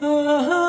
আমি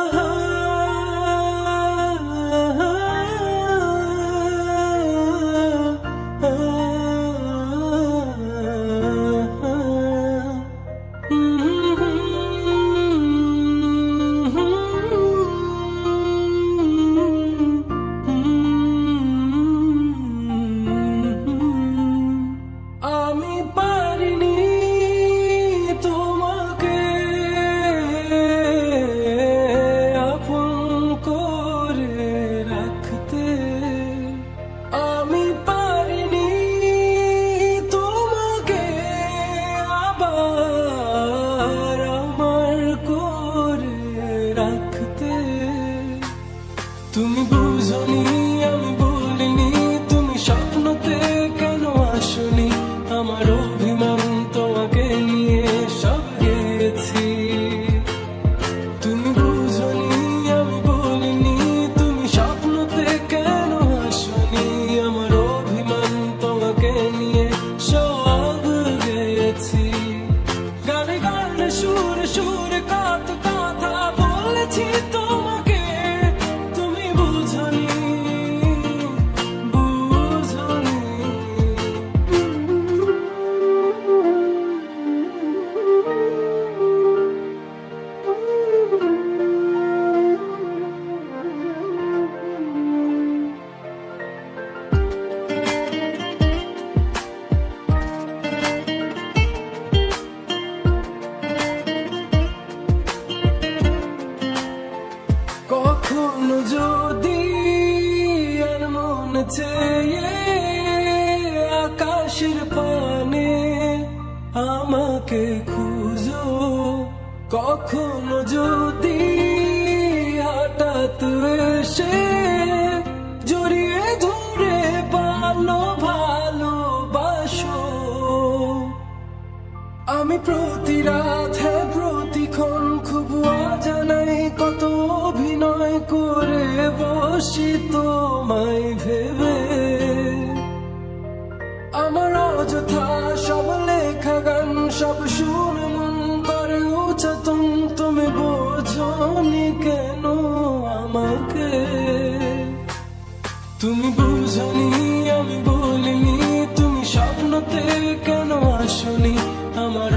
তুমি বুঝনি কখনো যদি মন চেয়ে আকাশের পানে আমাকে খুঁজো কখনো যদি হঠাৎ এসে জড়িয়ে ধরে ভালো ভালোবাসো আমি প্রতি রাত বসি তোমায় ভেবে। আমার অযথা সব লেখা গান, সব শুনে মন করে উচতন। তুমি বোঝনি কেন আমাকে? তুমি বুঝনি, আমি বলিনি, তুমি স্বপ্নতে কেন আসনি? আমার